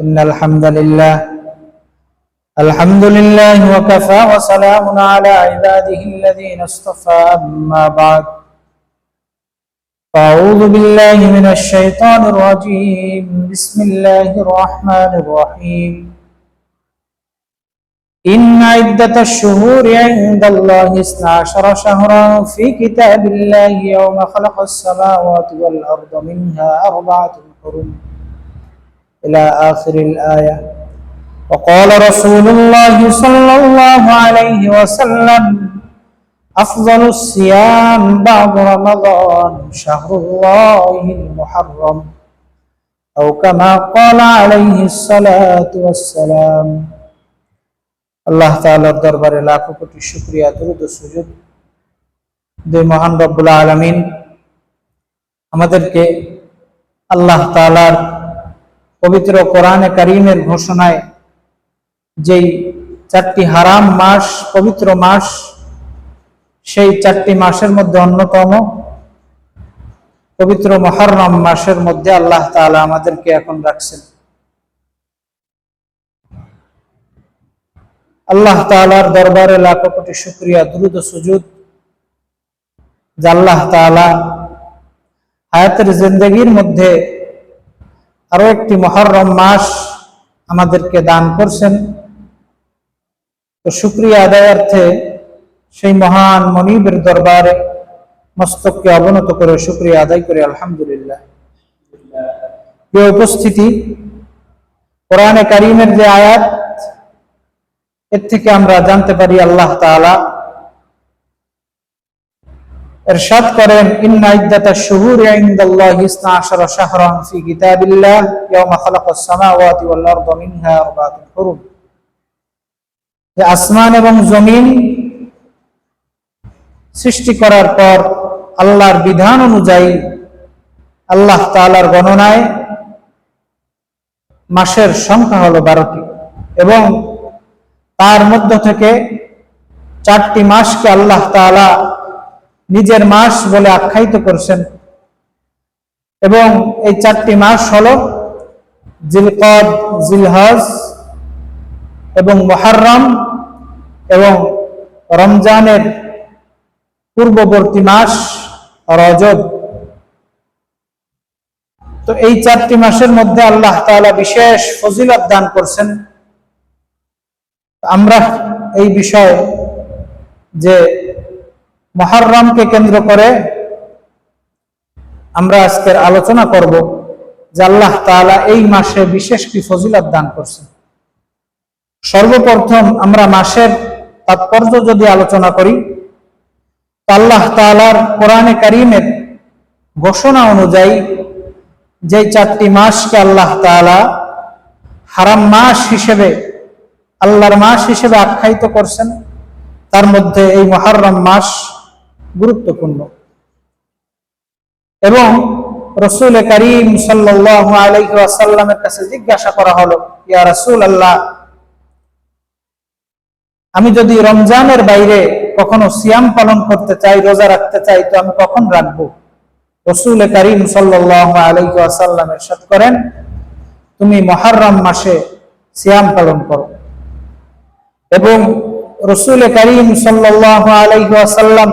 إن الحمد لله الحمد لله وكفى وسلام على عباده الذين اصطفى أما بعد. أعوذ بالله من الشيطان الرجيم. بسم الله الرحمن الرحيم. إن عدة الشهور عند الله اثنا عشر شهرا في كتاب الله يوم خلق السماوات والأرض منها أربعة حرم. إلى آخر الآية وقال رسول الله صلى الله عليه وسلم أفضل الصيام بعد رمضان شهر الله المحرم أو كما قال عليه الصلاة والسلام আল্লাহ তাআলার দরবারে লাখো কোটি শুকরিয়া দরুদ ও সুজুদ যে মহান রব্বুল আলামিন আমাদেরকে আল্লাহ তাআলার পবিত্র কোরআনে কারিমের ঘোষণায় যেই চারটি হারাম মাস, পবিত্র মাস, সেই চারটি মাসের মধ্যে অন্যতম। পবিত্র মহররম মাসের মধ্যে আল্লাহ তাআলা আমাদেরকে এখন রাখছেন। আল্লাহ তাআলার দরবারে লাখো কোটি শুকরিয়া, দ্রুত সুজুদ। যে আল্লাহ তাআলা হায়াতের জিন্দগির মধ্যে আরও একটি মহরম মাস আমাদেরকে দান করছেন। তো শুক্রিয়া আদায়ার্থে সেই মহান মনিবের দরবারে মস্তককে অবনত করে শুক্রিয়া আদায় করে, আলহামদুলিল্লাহ। প্রিয় উপস্থিতি, কোরআনে কারিমের যে আয়াত, এর থেকে আমরা জানতে পারি আল্লাহ তাআলা ارشاد করেন ইন্না ইদ্দাতাশ শুহুরি ইনদাল্লাহি 12 শাহরান ফি কিতাবিল্লাহ ইয়াওমা খালাকাস সামাওয়াতি ওয়াল আরদা মিনহা আরবাতুন হুরুম যে আসমান এবং জমিন সৃষ্টি করার পর আল্লাহর বিধান অনুযায়ী আল্লাহ তাআলার গণনায় মাসের সংখ্যা হলো বারোটি এবং তার মধ্য থেকে চারটি মাসকে আল্লাহ তাআলা নিজের মাস বলে আখ্যায়িত করছেন। এবং এই চারটি মাস হল জিলকদ, জিলহজ এবং মহারম এবং রমজানের পূর্ববর্তী মাস রজব। তো এই চারটি মাসের মধ্যে আল্লাহ তাআলা বিশেষ ফজিলত দান করছেন। আমরা এই বিষয় যে মহারমকে কেন্দ্র করে আমরা আজকের আলোচনা করব যে আল্লাহ তাআলা এই মাসে বিশেষ কি ফজিলত দান করছেন। সর্বপ্রথম আমরা মাসের তাৎপর্য যদি আলোচনা করি আল্লাহ তাআলার কোরআনে কারিমের ঘোষণা অনুযায়ী যে চারটি মাসকে আল্লাহ তাআলা হারাম মাস হিসেবে, আল্লাহর মাস হিসেবে আখ্যায়িত করছেন, তার মধ্যে এই মহারম মাস গুরুত্বপূর্ণ। এবং রসুল করিম সাল্লামের কাছে জিজ্ঞাসা করা হলো, ইয়া রসুল আল্লাহ আমি যদি রমজানের বাইরে কখনো সিয়াম পালন করতে চাই, রোজা রাখতে চাই, তো আমি কখন রাখব? রসুল করিম সাল্লামের সাথ করেন, তুমি মহারম মাসে সিয়াম পালন করো। এবং রসুল করিম সাল্লাম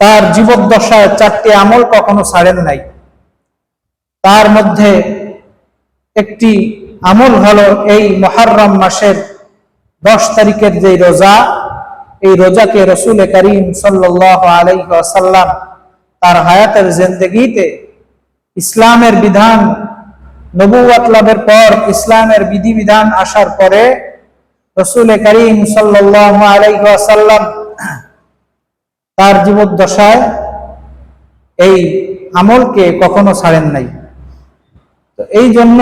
তার জীবদ্দশায় চারটি আমল কখনো ছাড়েন নাই। তার মধ্যে একটি আমল হলো এই মহারম মাসের দশ তারিখের যে রোজা, এই রোজাকে রসুল করিম সাল্লাম তার হায়াতের জিন্দগিতে ইসলামের বিধান নবুয়াত লাভের পর ইসলামের বিধিবিধান আসার পরে রসুল করিম সাল্লাম তার জীবদ্দশায় এই আমলকে কখনো ছাড়েন নাই। তো এই জন্য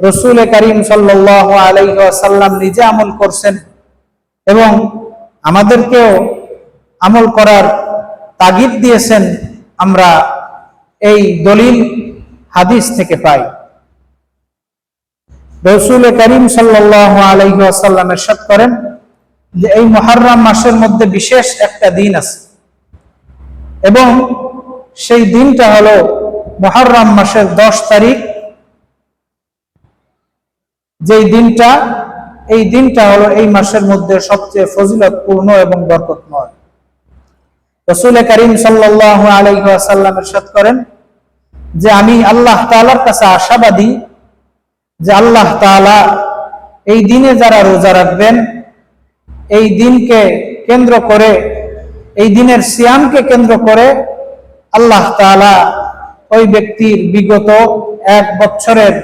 রসুল করিম সাল্লাম নিজে আমল করছেন এবং আমাদেরকেও আমল করার তাগিদ দিয়েছেন আমরা এই দলিল হাদিস থেকে পাই। রসুল করিম সাল্লাহ সাল্লাম এরশাদ করেন যে এই মহারম মাসের মধ্যে বিশেষ একটা দিন আছে। এবং সেই দিনটা হলো মহারম মাসের দশ তারিখ। যেই দিনটা, এই দিনটা হলো এই মাসের মধ্যে সবচেয়ে ফজিলতপূর্ণ এবং বরকতময়। রসুল করিম সাল্লাহ আলাইসাল্লাম এরশাদ করেন যে, আমি আল্লাহ তালার কাছে আশাবাদী যে আল্লাহ তালা এই দিনে যারা রোজা রাখবেন এই দিনকে কেন্দ্র করে, এই দিনের সিয়ামকে কেন্দ্র করে আল্লাহ তালা ওই ব্যক্তির বিগত এক বছরের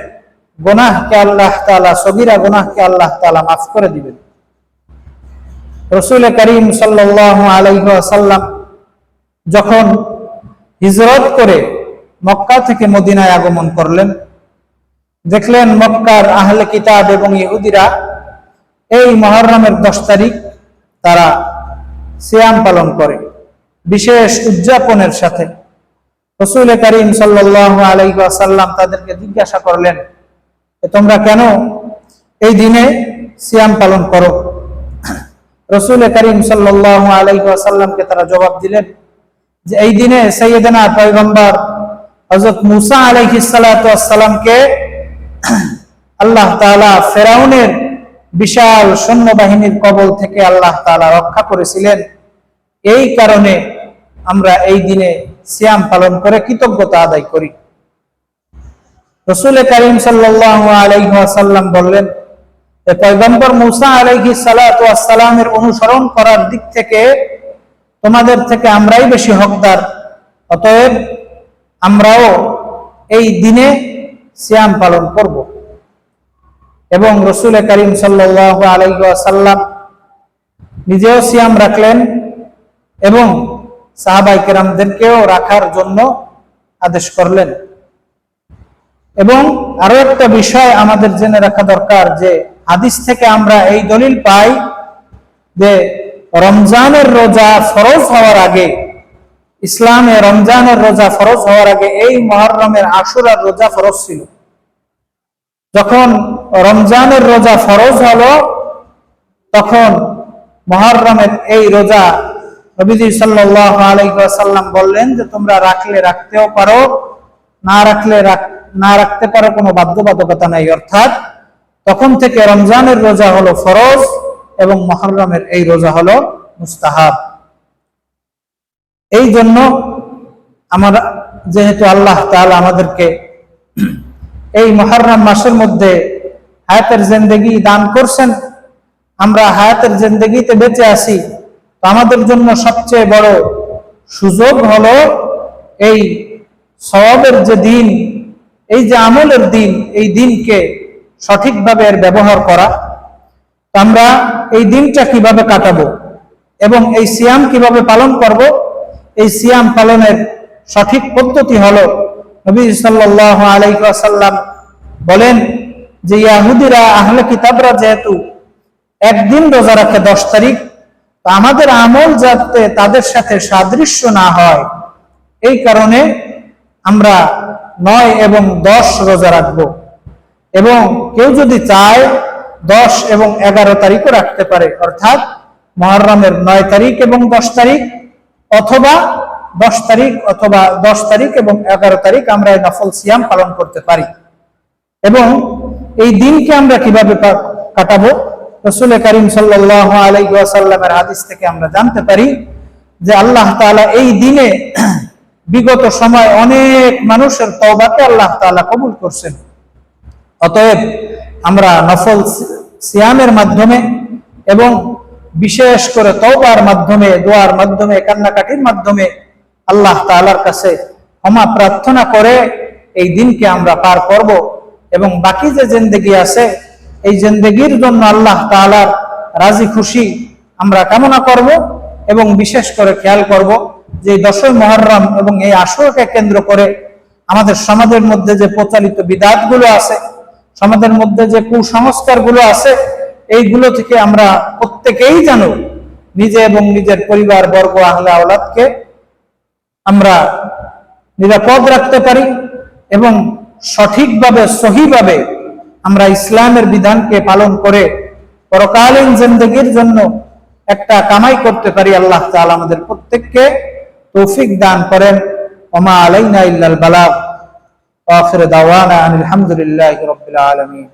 গোনাহকে আল্লাহ তালা সবিরা গোনাহকে আল্লাহ তালা মাফ করে দিবেন। রসুল করিম সাল্লাহ যখন হিজরত করে মক্কা থেকে মদিনায় আগমন করলেন, দেখলেন মক্কার আহলে কিতাব এবং ইহুদিরা এই মহরমের দশ তারিখ তারা সিয়াম পালন করে, বিশেষ উদযাপনের সাথে। রসুল করিম সাল্লাহ আলাইসাল্লাম তাদেরকে জিজ্ঞাসা করলেন তোমরা কেন এই দিনে সিয়াম পালন করো? রসুল করিম সাল্লাহ আলাইসাল্লামকে তারা জবাব দিলেন যে, এই দিনে সৈয়দনা পয়গম্বর হজরত মুসা আলাইহিসালামকে আল্লাহ তালা ফেরাউনের বিশাল সৈন্যবাহিনীর কবল থেকে আল্লাহ তালা রক্ষা করেছিলেন। এই কারণে আমরা এই দিনে সিয়াম পালন করে কৃতজ্ঞতা আদায় করি। রসুল করিম আলাইসাল্লাম বললেন পয়গম্বর মুসা আলাইহি সালামের অনুসরণ করার দিক থেকে তোমাদের থেকে আমরাই বেশি হকদার। অতএব আমরাও এই দিনে সিয়াম পালন করব। এবং রসুল করিম সাল্লাহ আলাইসাল্লাম নিজেও সিয়াম রাখলেন এবং সাহাবাই কেরামদেরকেও রাখার জন্য আদেশ করলেন। এবং আরও একটা বিষয় আমাদের জেনে রাখা দরকার যে হাদিস থেকে আমরা এই দলিল পাই যে রমজানের রোজা ফরজ হওয়ার আগে, ইসলামে রমজানের রোজা ফরজ হওয়ার আগে এই মহরমের আশুরার রোজা ফরজ ছিল। যখন রমজানের রোজা ফরজ হলো, তখন মহরমের এই রোজা নবীজি সাল্লাহ আলাইসাল্লাম বললেন যে, তোমরা রাখলে রাখতেও পারো, না রাখলে না রাখতে পারো কোনো বাধ্যবাধকতা নাই। অর্থাৎ তখন থেকে রমজানের রোজা হলো ফরজ এবং মহরমের এই রোজা হলো মুস্তাহাব। এই জন্য আমার, যেহেতু আল্লাহ তাহলে আমাদেরকে এই মহরম মাসের মধ্যে হায়াতের জিন্দগি দান করছেন। আমরা হায়াতের জিন্দগিতে বেঁচে আছি। তো আমাদের জন্য সবচেয়ে বড় সুযোগ হলো এই সবের যে দিন, এই যে আমলের দিন, এই দিনকে সঠিকভাবে এর ব্যবহার করা। আমরা এই দিনটা কীভাবে কাটাবো এবং এই সিয়াম কীভাবে পালন করব? এই সিয়াম পালনের সঠিক পদ্ধতি হলো নবী সাল্লাহ আলাইসাল্লাম বলেন যে ইয়াহুদিরা আহলে কিতাবরা যেহেতু একদিন রোজা রাখে দশ তারিখ আমাদের আমল যাতে তাদের সাথে সাদৃশ্য না হয়। এই কারণে আমরা নয় এবং দশ রোজা রাখব। এবং কেউ যদি চায় দশ এবং এগারো তারিখও রাখতে পারে, অর্থাৎ মহরমের নয় তারিখ এবং দশ তারিখ, অথবা দশ তারিখ অথবা দশ তারিখ এবং এগারো তারিখ আমরা এই নফল সিয়াম পালন করতে পারি। এবং এই দিনকে আমরা কীভাবে কাটাবো? রসুল করিম সাল্লাহ আলাইসাল্লামের হাদিস থেকে আমরা জানতে পারি যে আল্লাহ তালা এই দিনে বিগত সময় অনেক মানুষের তবাকে আল্লাহ তালা কবুল করছেন। অতএব আমরা নফল সিয়ামের মাধ্যমে এবং বিশেষ করে তওবার মাধ্যমে, দোয়ার মাধ্যমে, কান্নাকাটির মাধ্যমে আল্লাহ তালার কাছে ক্ষমা প্রার্থনা করে এই দিনকে আমরা পার করব এবং বাকি যে জেন্দেগি আছে, এই জেন্দেগির জন্য আল্লাহ তালার রাজি খুশি আমরা কামনা করব এবং বিশেষ করে খেয়াল করব যে দশই মহরম এবং এই আসরকে কেন্দ্র করে আমাদের সমাজের মধ্যে যে প্রচালিত বিদাতগুলো আছে, সমাজের মধ্যে যে কুসংস্কারগুলো আছে, এইগুলো থেকে আমরা প্রত্যেকেই জানো নিজে এবং নিজের পরিবার বর্গ আহলে আওলাদকে আমরা নিরাপদ রাখতে পারি এবং সঠিকভাবে, সহিভাবে আমরা ইসলামের বিধানকে পালন করে পরকালীন জিন্দগির জন্য একটা কামাই করতে পারি। আল্লাহ তাআলা আমাদের প্রত্যেককে তৌফিক দান করেন। ওমা আলাইনা ইল্লাল বালাগ। আখির দাওয়ানা আলহামদুলিল্লাহি রাব্বিল আলামিন।